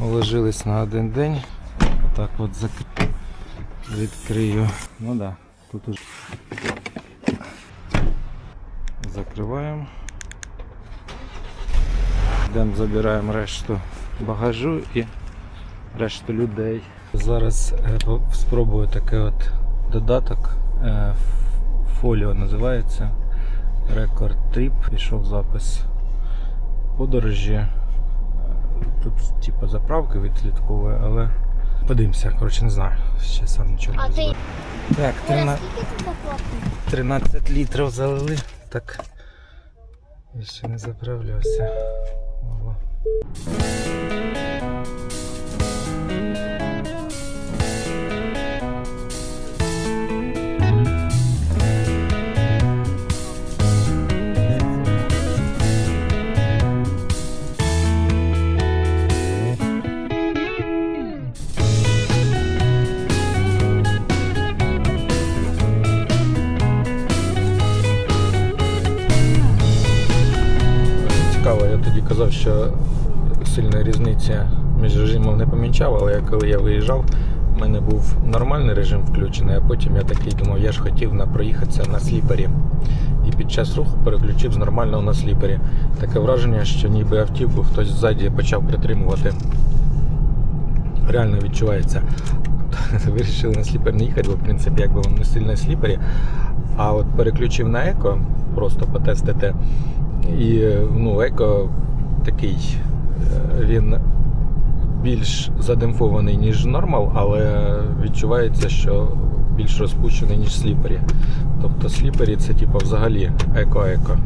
Уложились на один день. Отак от зак... відкрию. Ну да, тут уже закриваємо. Йдемо забираємо решту багажу і решту людей. Зараз е, спробую такий от додаток. е, Фоліо називається. Рекорд Тріп. Пішов запис подорожі. Тут типу заправки відслідковує, але подивимося, коротше не знаю. Ще сам нічого А не ти. Так, 13, скільки тут заплатив? 13 літрів залили. Так. Я ще не заправлявся. Мало. Різниця між режимом не помічав, але коли я виїжджав, в мене був нормальний режим включений, а потім я такий думав, я ж хотів проїхатися на сліпері. І під час руху переключив з нормального на сліпері. Таке враження, що ніби автівку хтось ззаді почав притримувати. Реально відчувається. Вирішили на сліпер не їхати, бо в принципі якби він не сильно сліпері. А от переключив на еко, просто потестити. І ну, еко такий, він більш задимфований, ніж нормал, але відчувається, що більш розпущений, ніж сліпері. Тобто сліпері це типу взагалі еко-еко.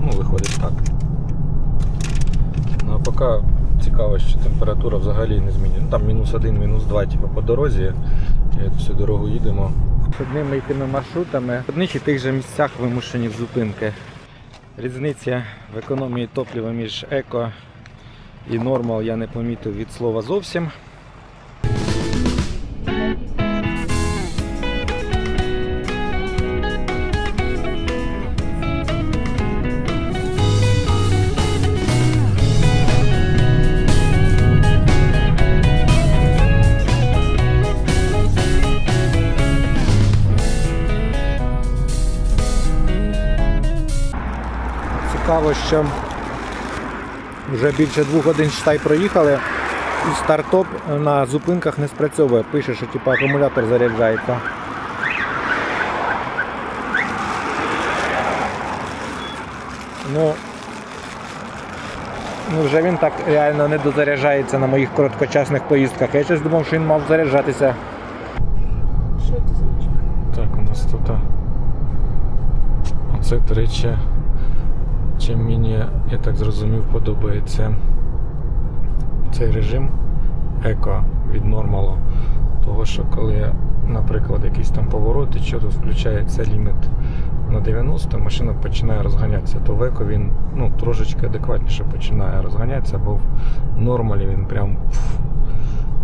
Ну, виходить так. Ну а поки цікаво, що температура взагалі не змінює. Ну там мінус один, мінус два, типу по дорозі. І всю дорогу їдемо. Одними йтими маршрутами. В одних і тих же місцях вимушені зупинки. Різниця в економії топлива між еко і нормал я не помітив від слова зовсім. Цікаво, що вже більше двох годин штай проїхали, і стартоп на зупинках не спрацьовує. Пише, що типу, акумулятор заряджається. Ну, ну вже він так реально не дозаряджається на моїх короткочасних поїздках. Я щось думав, що він мав заряджатися. Що це? Так, у нас тут. Оце, до речі, чим мені, я так зрозумів, подобається цей режим еко від нормалу. Того, що коли, наприклад, якийсь там поворот, і що тут включається ліміт на 90, машина починає розганятися, то в еко він ну, трошечки адекватніше починає розганятися, бо в нормалі він прям пф,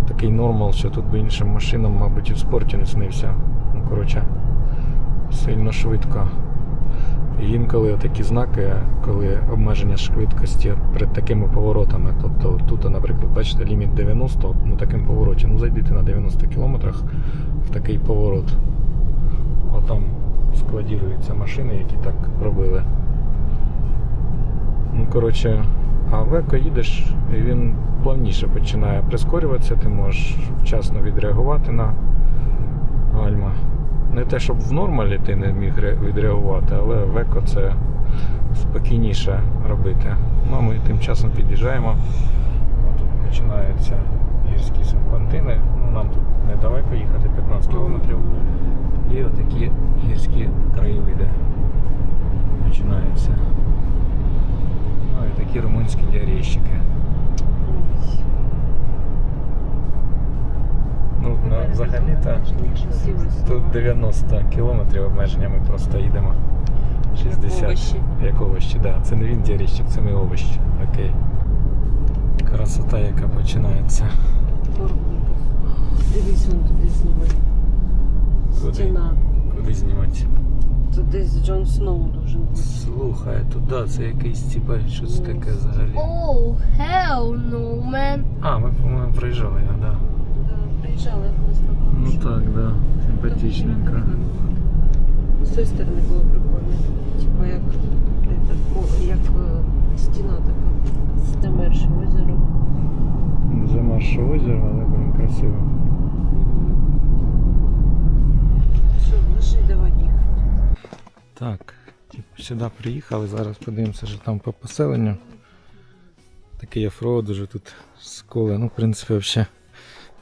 такий нормал, що тут би іншим машинам, мабуть, і в спорті не снився. Ну, коротше, сильно швидко. Інколи такі знаки, коли обмеження швидкості перед такими поворотами. Тобто тут, наприклад, бачите, ліміт 90 на такому повороті. Ну зайдіть на 90 кілометрах в такий поворот. Отам складіруються машини, які так робили. Ну, коротше, а в еко їдеш, і він плавніше починає прискорюватися, ти можеш вчасно відреагувати на гальма. Не те, щоб в нормалі ти не міг відреагувати, але в еко це спокійніше робити. Ну а ми тим часом під'їжджаємо. Тут починаються гірські серпантини. Ну, нам тут недалеко їхати 15 кілометрів. І отакі гірські краєвиди починаються. Ну і такі румунські діарейщики. Ну, взагалі-то Тут 90 кілометрів обмеження, ми просто їдемо. 60. овощі. Як овощі, так. Да. Це не він діріщик, це ми овощі. Окей. Красота, яка починається. Дивись, он туди знімає. Стіна. Куди знімати? Тут десь Джон Сноу должен бути. Слухай, туди це якийсь типа, що це таке взагалі. Oh, hell no, man. А, ми, по-моєму, проїжджали так. Да, приїжджали, як нас. Ну так, так. Да. Симпатичненько. З тої сторони було прикольно. Типа як, як е, стіна така. Замерше озеро. Замерше озеро, але блин, красиво. Все, лежи, давай їхати. Так, сюди приїхали, зараз подивимося, що там по поселенню. Такий офроуд уже тут сколи. Ну, в принципі, взагалі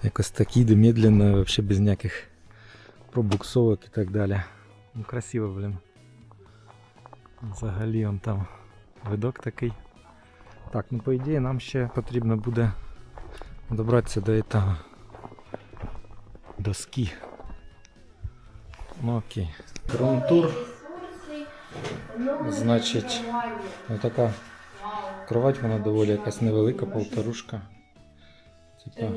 якось так їде медленно, взагалі без ніяких пробуксовок і так далі. Ну, красиво, блін. Взагалі он там видок такий. Так, ну по ідеї нам ще потрібно буде добратися до этого доски. Ну окей. Грунтур. Значить, така кровать вона доволі якась невелика, полторушка. Типа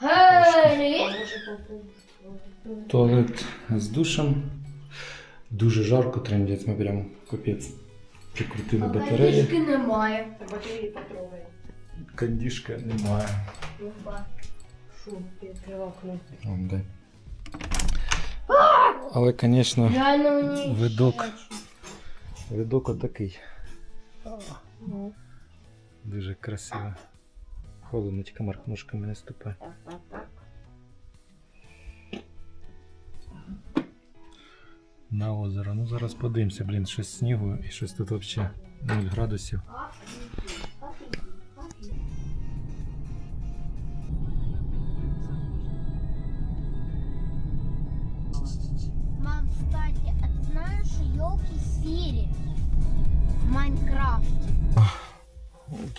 Гей! туалет з душем. Дуже жарко, трендець, ми прям капець. Прикрутили батареї. Батарейки немає. Батареї потрогай. Кондішка немає. Фу, я відкрила окно. Вон, дай. Але, звісно, Реально мені. Видок. видок отакий. Ну, Дуже красиво. Холодничка маркнушками не ступає. Так, так, так. На озеро. Ну зараз подивимося, блін, щось снігу і щось тут взагалі 0 градусів. Мам, кстати, а ты знаешь елки Сири в Майнкрафте?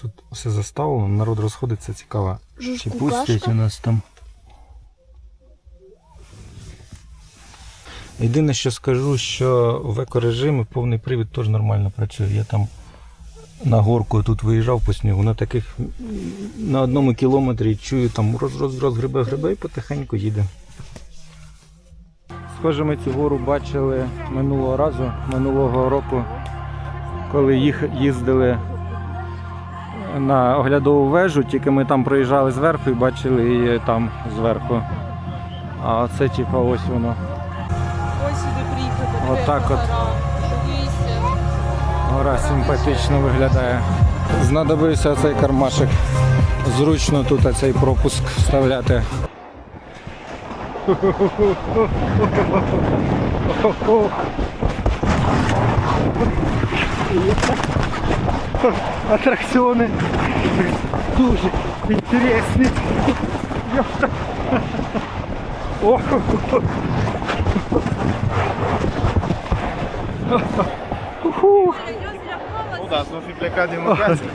Тут все заставлено, народ розходиться, цікаво. Чи пустять у нас там. Єдине, що скажу, що в екорежимі повний привід теж нормально працює. Я там на горку тут виїжджав по снігу, на таких на одному кілометрі чую там роз роз роз грибе грибе і потихеньку їде. Схоже, ми цю гору бачили минулого разу, минулого року, коли їх їздили на оглядову вежу, тільки ми там проїжджали зверху і бачили її там зверху. А це типа ось воно. Ось сюди приїхати. Отак от. Гора симпатично виглядає. Знадобився цей кармашик. Зручно тут цей пропуск вставляти. Атракціони дуже інтересні. Йопта. О! Уху. Ну да, слушай, для демократии.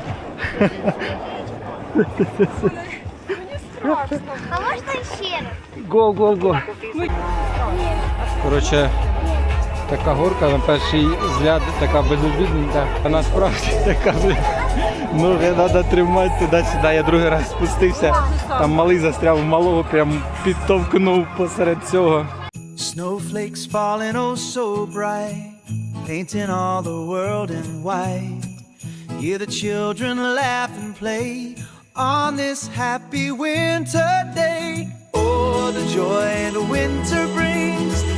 А можно еще раз? Го, го, го. Коротше, така горка на перший взгляд така безобідненька, а насправді така ноги треба тримати туди-сюди. Я другий раз спустився, там малий застряв малого, прям підтовкнув посеред цього. Snowflakes falling oh so bright, painting all the world in white. Hear the children laugh and play on this happy winter day. Oh, the joy the winter brings.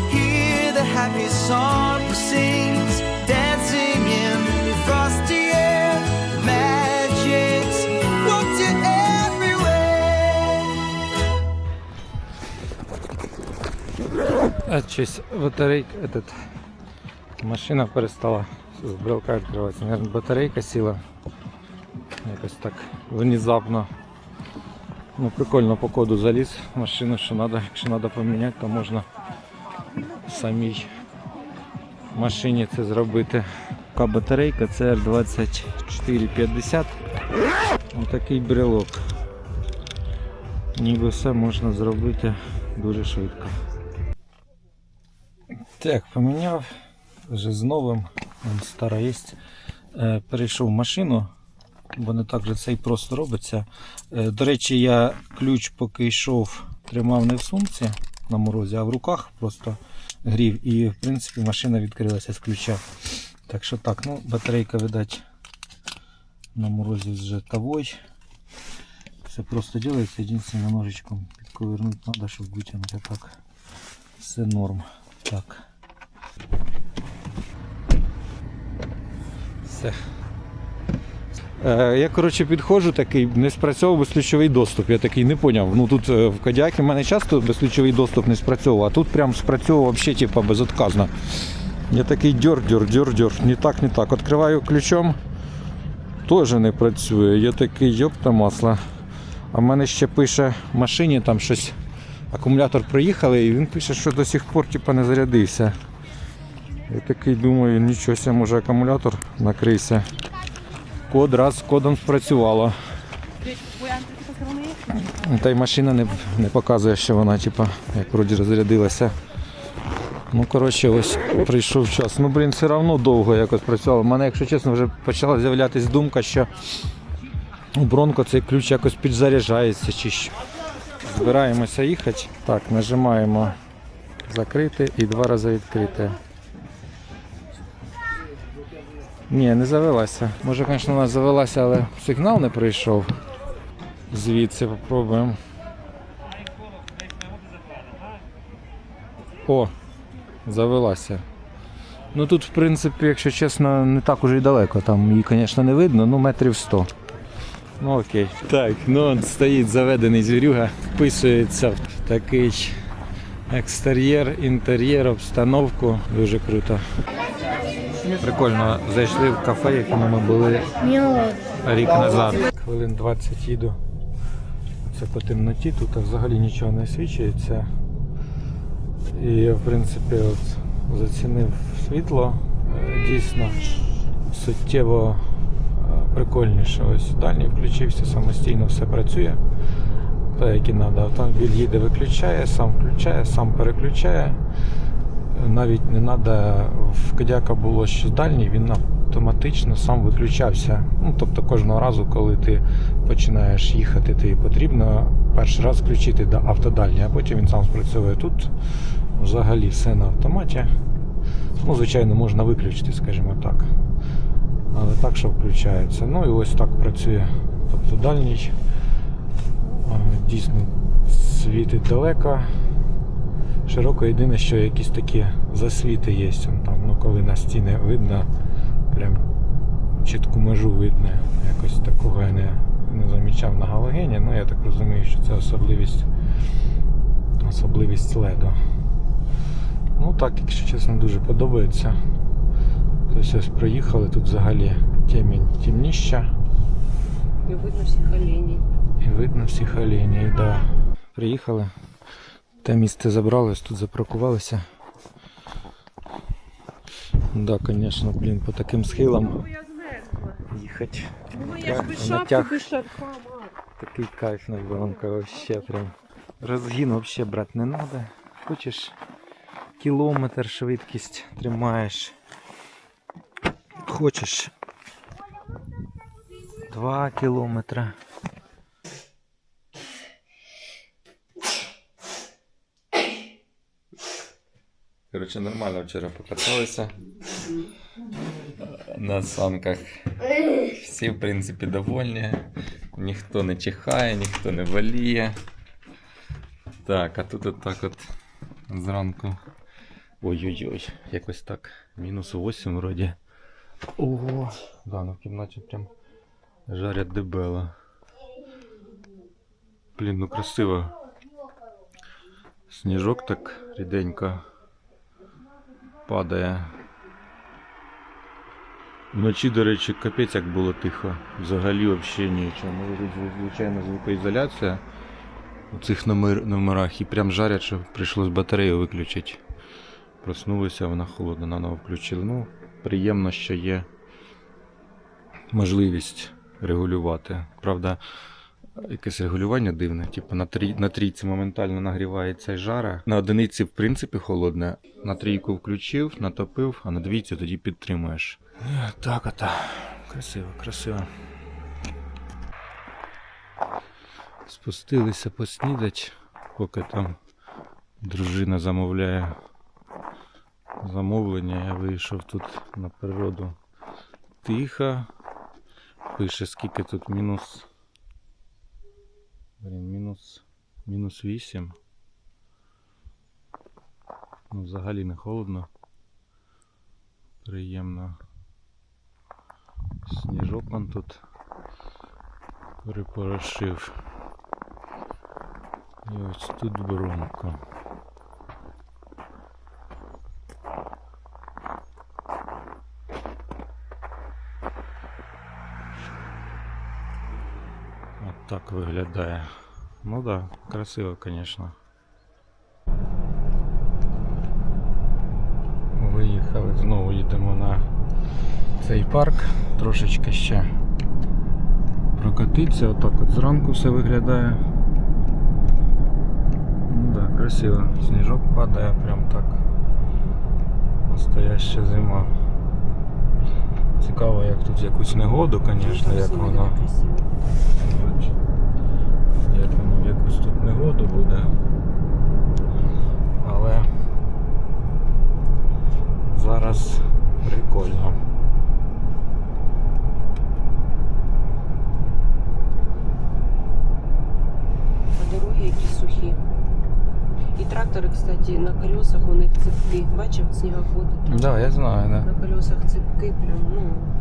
Hear the happy song sings, dancing in the frosty air. Magic's walked you everywhere. А щось батарейка, этот, машина перестала з брелка відкриватися. Наверное, батарейка сіла. Якось так внезапно. Ну прикольно по коду заліз в машину, що треба, якщо треба поміняти, то можна самій машині це зробити. Така батарейка CR2450. Ось такий брелок. Ніби все можна зробити дуже швидко. Так, поміняв вже з новим, Вон стара є. Е, перейшов в машину, бо не так же це і просто робиться. Е, до речі, я ключ поки йшов, тримав не в сумці на морозі, а в руках просто грів. І в принципі машина відкрилася з ключа. Так що так, ну батарейка, видать, на морозі вже тавой. Все просто делается, единственное ножичком підковернути треба, щоб витягнути так. Все норм. Так. Все. Е, я, коротше, підходжу такий, не спрацьовував безключовий доступ. Я такий не поняв. Ну тут е, в Кодіакі в мене часто безключовий доступ не спрацьовував, а тут прям спрацьовував взагалі типу, безотказно. Я такий дьор-дьор, дьор-дьор. Не так, не так. Відкриваю ключом, теж не працює. Я такий йопта масла. А в мене ще пише в машині там щось. Акумулятор приїхали і він пише, що до сих пор типу, не зарядився. Я такий думаю, нічого може акумулятор накрився. Код раз з кодом спрацювало. Та й машина не, не показує, що вона типу, як вроді розрядилася. Ну, коротше, ось прийшов час. Ну, блін, все одно довго якось працювало. У мене, якщо чесно, вже почала з'являтися думка, що у Бронко цей ключ якось підзаряджається чи що. Збираємося їхати. Так, нажимаємо закрити і два рази відкрити. Ні, не завелася. Може, звісно, вона завелася, але сигнал не прийшов. Звідси попробуємо. О, завелася. Ну тут, в принципі, якщо чесно, не так уже й далеко. Там її, звісно, не видно, ну метрів 100. Ну окей. Так, ну он стоїть заведений звірюга, вписується в такий екстер'єр, інтер'єр, обстановку. Дуже круто. Прикольно, зайшли в кафе, в якому ми були рік назад. Хвилин 20 їду. Це по темноті, тут взагалі нічого не свічується. І я, в принципі, от зацінив світло. Дійсно суттєво е, прикольніше. Ось дальній включився, самостійно все працює. Так, як і треба. Автомобіль їде, виключає, сам включає, сам переключає. Навіть не треба в Кадяка було що дальній, він автоматично сам виключався. Ну, тобто кожного разу, коли ти починаєш їхати, тобі потрібно перший раз включити да- автодальній, а потім він сам спрацьовує. Тут взагалі все на автоматі. Ну, звичайно, можна виключити, скажімо так. Але так, що включається. Ну і ось так працює. Тобто дальній дійсно світить далеко. Широко єдине, що якісь такі засвіти є. Там, ну, коли на стіни видно, прям чітку межу видно. Якось такого я не, не замічав на галогені. Ну я так розумію, що це особливість, особливість леду. Ну так, якщо чесно, дуже подобається. Тобто ось проїхали, тут взагалі темінь темніща. І видно всіх оленей. І видно всіх оленей, да. Приїхали. Те місце забрали, ось тут запаркувалися. Да, звісно, блін, по таким схилам їхати. Ну я ж без На шапки, без шарфа. Такий кайф на воронка вообще прям. Розгін вообще брати не треба. Хочеш кілометр швидкість тримаєш. Хочеш 2 кілометри. Коротше, нормально вчора покаталися на санках. Всі, в принципі, довольні. Ніхто не чихає, ніхто не воліє. Так, а тут отак от зранку. Ой-ой-ой, якось так. Мінус 8 вроді. Ого. Да, ну в кімнаті прям жарять дебело. Блін, ну красиво. Сніжок так ріденько падає. Вночі, до речі, капець як було тихо. Взагалі взагалі нічого. Може бути звичайна звукоізоляція у цих номер, номерах і прям жарять, що прийшлось батарею виключити. Проснулися, вона холодна, наново включили. Ну, приємно, що є можливість регулювати. Правда, якесь регулювання дивне. Типу на, трій, на трійці моментально нагрівається жара. На одиниці, в принципі, холодне. На трійку включив, натопив, а на двійці тоді підтримуєш. Так, ото. Красиво, красиво. Спустилися поснідать, поки там дружина замовляє замовлення. Я вийшов тут на природу тихо. Пише скільки тут мінус. Блін, мінус. Мінус 8. Ну, взагалі не холодно. Приємно. Сніжок он тут припорошив. І ось тут бронко. От так виглядає. Ну да, красиво, звісно. Виїхали, знову їдемо на цей парк. Трошечки ще прокатитися. Отак от зранку все виглядає. Ну да, красиво. Сніжок падає прям так. Настояща зима. Цікаво, як тут якусь негоду, звісно, як Всім воно. буде красиво. Як воно в якусь тут негоду буде. Але зараз прикольно. А дороги які сухі. І трактори, кстати, на колесах у них цепки. Бачив, снігоходи. Так, да, я знаю, да. На колесах цепки прям, ну,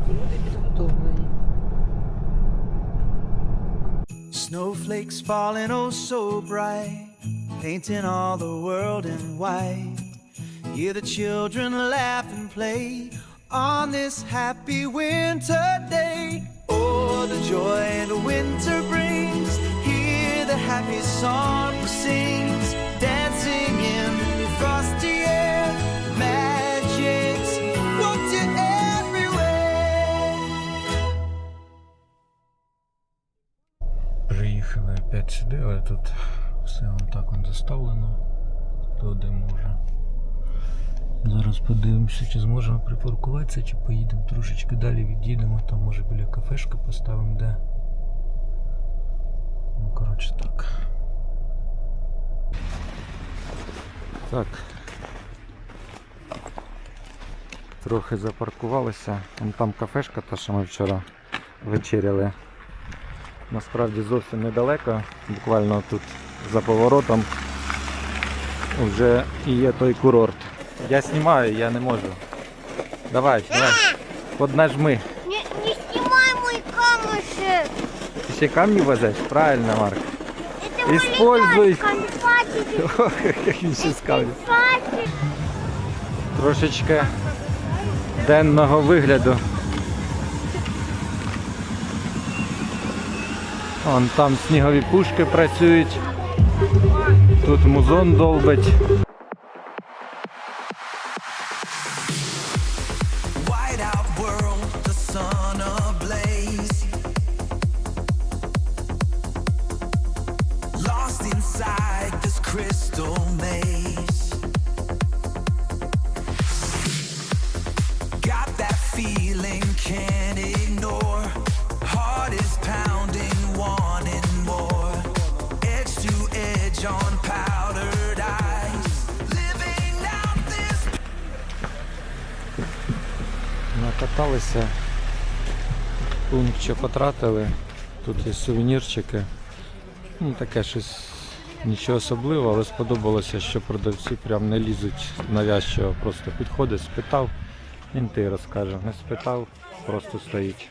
люди підготовлені. Snowflakes falling oh so bright, painting all the world in white. Hear the children laugh and play on this happy winter day. Oh, the joy the winter brings. Hear the happy song sings, dancing сюди, але тут все так он заставлено. Хто де може. Зараз подивимося, чи зможемо припаркуватися, чи поїдемо трошечки далі від'їдемо, там може біля кафешки поставимо де. Ну, коротше так. Так. Трохи запаркувалися. Там кафешка, та що ми вчора вечеряли. Насправді зовсім недалеко, буквально тут за поворотом вже і є той курорт. Я знімаю, я не можу. Давай, давай. Поднажми. Не, не снимай мой камушек. Ти ще камні везеш? Правильно, Марк. Это Используй. Ох, як він ще скажуть. Трошечки денного вигляду. Вон там снігові пушки працюють. Тут музон долбить. Накаталися. Пункт, що потратили. Тут є сувенірчики. Ну, таке щось нічого особливого, але сподобалося, що продавці прям не лізуть навязчиво. Просто підходить, спитав, він ти розкаже. Не спитав, просто стоїть.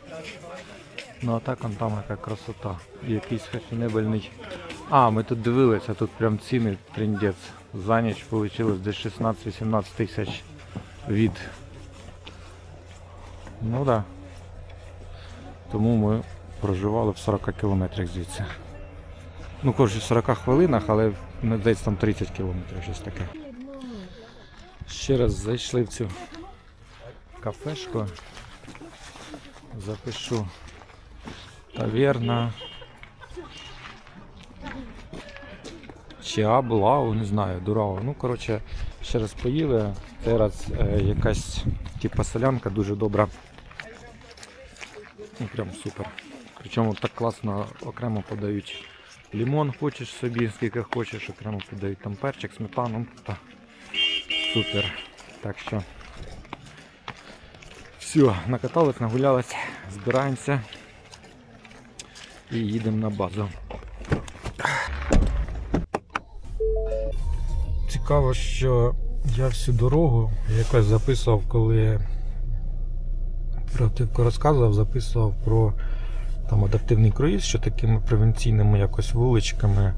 Ну а так он там яка красота. Якийсь фешенебельний. А, ми тут дивилися, тут прям ціни трендець. За ніч вийшло десь 16-18 тисяч від Ну так. Да. Тому ми проживали в 40 кілометрах звідси. Ну, коротше, в 40 хвилинах, але десь там 30 кілометрів, щось таке. Ще раз зайшли в цю кафешку. Запишу таверна. Чи Аблау, не знаю, Дурао. Ну, коротше, ще раз поїли. Цей раз е, якась типа солянка дуже добра. Ну, прям супер. Причому так класно окремо подають лимон, хочеш собі, скільки хочеш, окремо подають там перчик, сметану. Та супер. Так що все, накатались, нагулялись, збираємося і їдемо на базу. Цікаво, що я всю дорогу якось записував, коли Правдивко розказував, записував про там адаптивний круїз, що такими провінційними якось вуличками,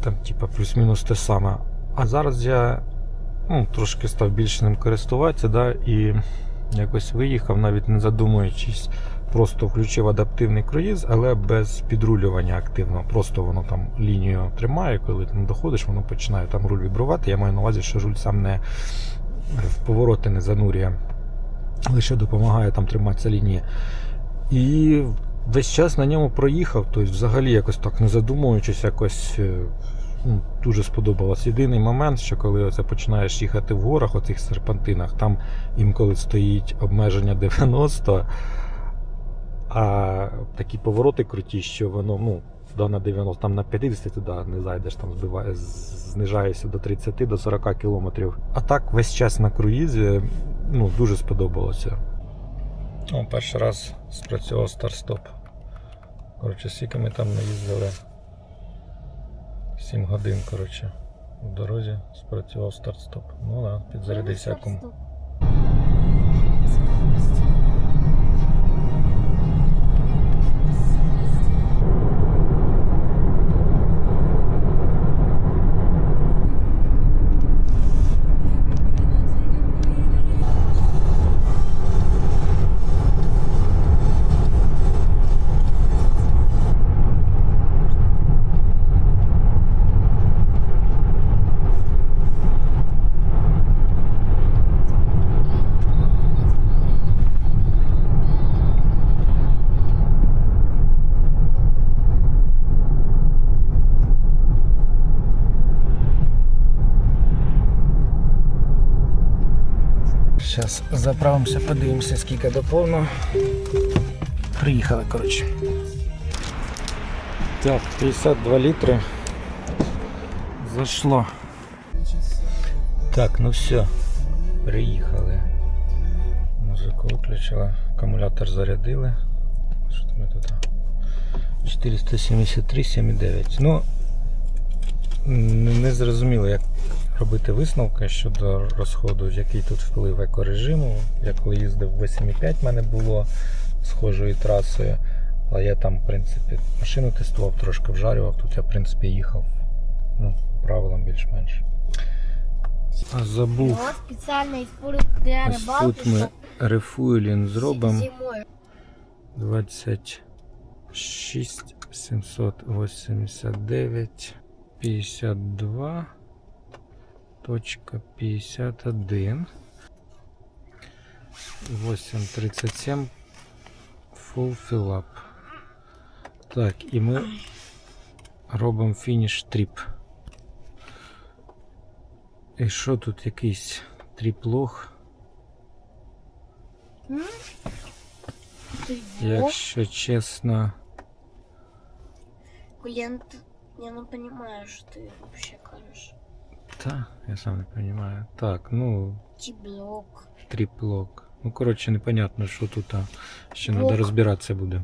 там, типа, плюс-мінус те саме. А зараз я ну, трошки став більше ним користуватися, да, і якось виїхав, навіть не задумуючись, просто включив адаптивний круїз, але без підрулювання активно. Просто воно там лінію тримає, коли ти доходиш, воно починає там руль вібрувати. Я маю на увазі, що руль сам не в повороти не занурює, лише допомагає там триматися лінії. І весь час на ньому проїхав, тобто взагалі якось так не задумуючись, якось е, ну, дуже сподобалось. Єдиний момент, що коли оце починаєш їхати в горах, оцих серпантинах, там інколи стоїть обмеження 90, а такі повороти круті, що воно, ну, да, на 90, там на 50 туди не зайдеш, там збиває, знижаєшся до 30 до 40 кілометрів. А так весь час на круїзі ну, дуже сподобалося. О, перший раз спрацював старт-стоп. Коротше, скільки ми там не їздили. 7 годин, коротше. В дорозі спрацював старт-стоп. Ну да, підзарядився акум. Зараз заправимося, подивимося, скільки до повного. Приїхали, коротше. Так, 52 літри. Зашло. Так, ну все. Приїхали. Музику виключили, акумулятор зарядили. Що там тут? 473,79. Ну, не зрозуміло, як робити висновки щодо розходу, який тут вплив екорежиму. Я коли їздив 8,5 в мене було схожою трасою. Але я там, в принципі, машину тестував, трошки вжарював. Тут я, в принципі, їхав ну, по правилам більш-менш. Забув. Для Ось тут ми чтоб рефуелінг зробимо. 26 789 52 точка 51 837 full fill up. Так, і ми робимо фініш тріп. І що тут якийсь тріп-лог? Ты Якщо чесно. Блин, ты- я не понимаю, что ты вообще кажешь. Та, я сам не понимаю. Так, ну, Тиблок. тріплок. Ну, коротше, непонятно, що тут а, ще треба розбиратися буде.